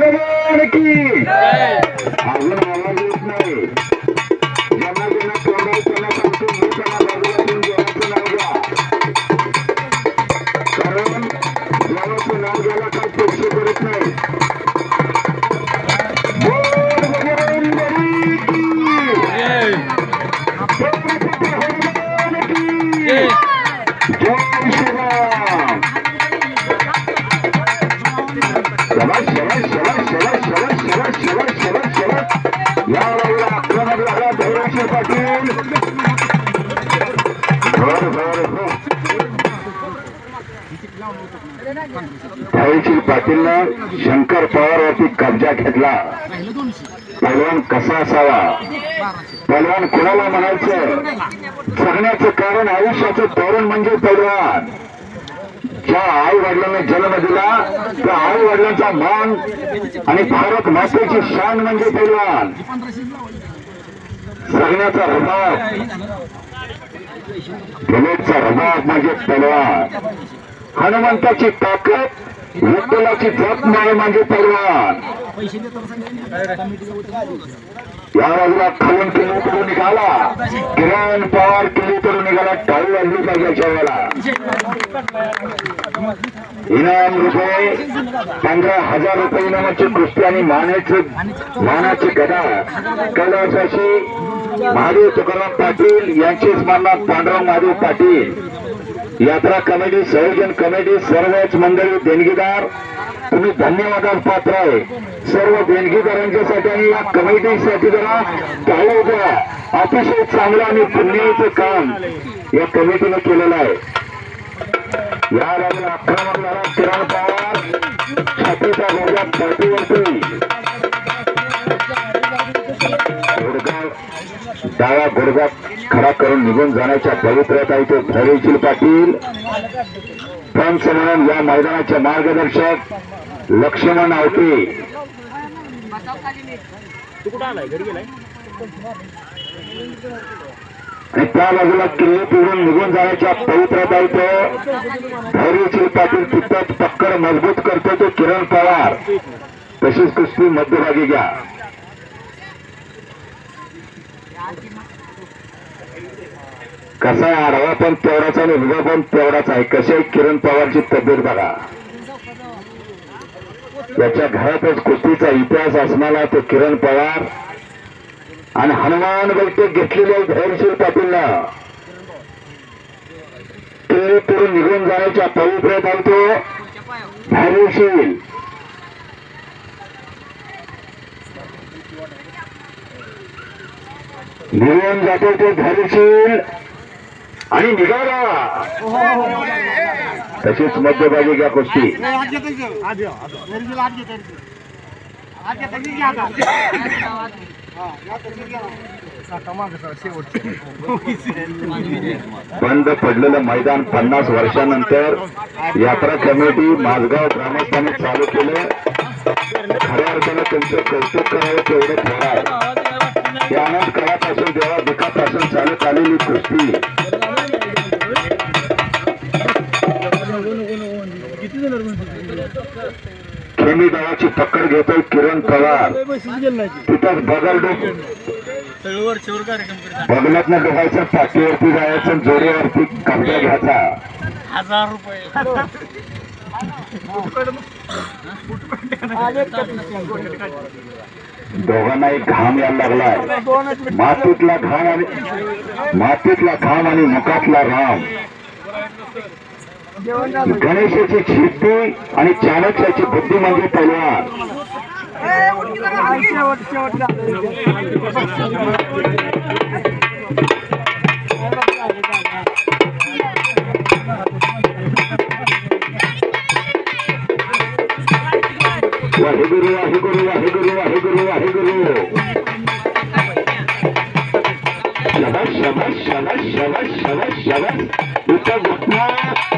জগমান কি। धैर्यशील पाटीलनं शंकर पवारवरती कब्जा घेतला. पलवान कसा असावा? पैलवान कुणाला म्हणायचं? जगण्याचं कारण आयुष्याचं तरुण म्हणजे पलवान. ज्या आई वडिलांना जन्म दिला त्या आई वडिलांचा मान आणि भारत मातेची शान म्हणजे पलवान. जगण्याचा रबाब. बुलेटचा रबाब म्हणजे पलवान. हनुमंताची ताकद विठ्ठलाची जात माळ म्हणजे परवान. या बाजूला खालून किल्ली करून निघाला. किरण पवार किल्ली करून निघाला टाळी वाजली पाहिजे वेळेला इनाम रुपये पंधरा हजार रुपये इनामाची कुस्ती आणि मानाची मानाची गदा. कलाशाशी महादेव तुकाराम पाटील यांची स्मरणात पांडुरंग महादेव पाटील. यात्रा कमिटी संयोजन कमिटी सर्वच मंडळी देणगीदार. तुम्ही धन्यवादास पात्र आहे. सर्व देणगीदारांच्यासाठी आणि या कमिटीसाठी जरा टाळू द्या. अतिशय चांगलं आणि पुण्याचं काम या कमिटीने केलेलं आहे. या बाजूला आक्रमण किरण पवार छातीचा गोजा डाव्या गुडघा खडा करून निघून जाण्याच्या पवित्र्यात आहे ते धैर्यशील पाटील. पंच म्हणून या मैदानाचे मार्गदर्शक लक्ष्मण आवटे. आणि त्या बाजूला किल्ले पिळून निघून जाण्याच्या पवित्र्यात आहे तो धैर्यशील पाटील. तिथंच पक्कड मजबूत करतो तो किरण पवार. तशीच कुस्ती मध्यभागी घ्या. कसा आहे आडवा पण तेवढाच आणि उभा पण तेवढाच आहे. कशी किरण पवारची तब्येत बघा. याच्या घरातच कुस्तीचा इतिहास असणारा तो किरण पवार आणि हनुमान बैठक घेतलेली आहे धैर्यशील पाटीलनं. किल्ली करून निघून जाण्याच्या पवित्र्यात आहे तो धैर्यशील. निघून जातो ते धैर्यशील. आणि निघाला. तशीच मध्यभागी घ्या कुस्ती. बंद पडलेलं मैदान पन्नास वर्षानंतर यात्रा कमिटी माझगाव ग्रामस्थांनी चालू केलं. खऱ्या अर्थानं त्यांचं कौतुक करावं तेवढं थोडं आहे त्यानंतर अनंत काळापासून देवा दुखापासून चालत आलेली कुस्ती. पकड घेतोय किरण पवार. तिथंच बगलडोक बगलात न बघायचं पाठीवरती जायचं जोडीवरती कब्जा घ्यायचा. हजार रुपये. दोघांना एक घाम यायला लागलाय. मातीतला घाम आणि मातीतला घाम आणि मुखातला राम. गणेशाची छिट्टी आणि चाणक्याची बुद्धी म्हणजे तलवार. वाहे गुरु वाहे गुरु शबस शबस शबस शबस शबस शबस इथं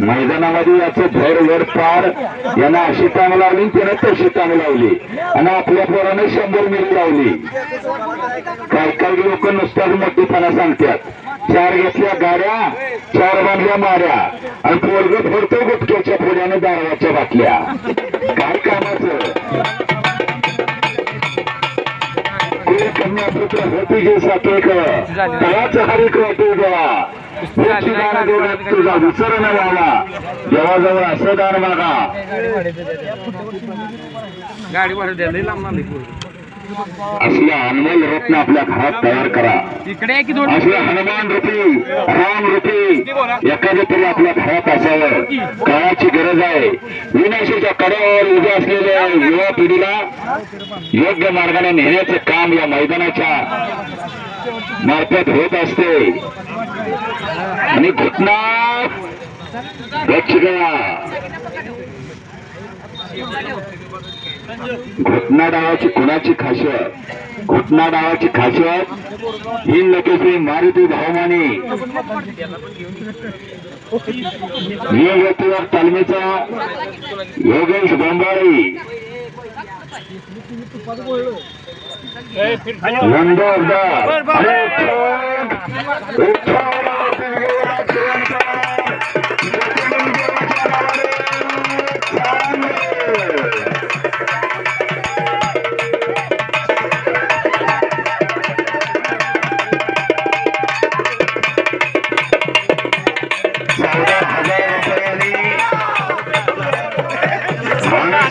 मैदानामध्ये याचं भर वर पार. यांना अशी टांग लावली त्यानं तशी टांग लावली. आणि आपल्या पोराने शंभर मिल लावली. काही काही लोक नुसत्याच मोठेपणा सांगतात. चार घेतल्या गाड्या चार बांधल्या माऱ्या. आणि पोरग फोडतो गुटक्याच्या पुढ्याने दारवाच्या बाटल्या. काय कामाचं? कुणी कन्यापुत्र होती जे हरिक वाटू देवा दान देण्यात तुझा विसर न व्हावा देवाजवळ असं मागा. गाडी द्या. असल्या अनमोल रत्न आपल्या घरात तयार करा. इकडे आहे की दोन असले हनुमान रूपी राम रूपी एखादं तरी आपल्या घरात असावं. काळाची गरज आहे. विनाशाच्या कड्यावर उभे असलेल्या युवा पिढीला योग्य मार्गाने नेण्याचं काम या मैदानाच्या मार्फत होत असते. आणि घटना गया घटना डावाची कुणाची खासियत? घटना डावाची खासियत? ही नकेशी मारुती भावमाने योगतीवर तालमीचा योगेश बोंबाळी नंदोरदार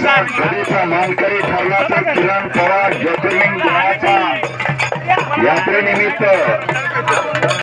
घरीचा मानकरी ठरला तर किरण पवार ज्योतिर्लिंग यात्रेनिमित्त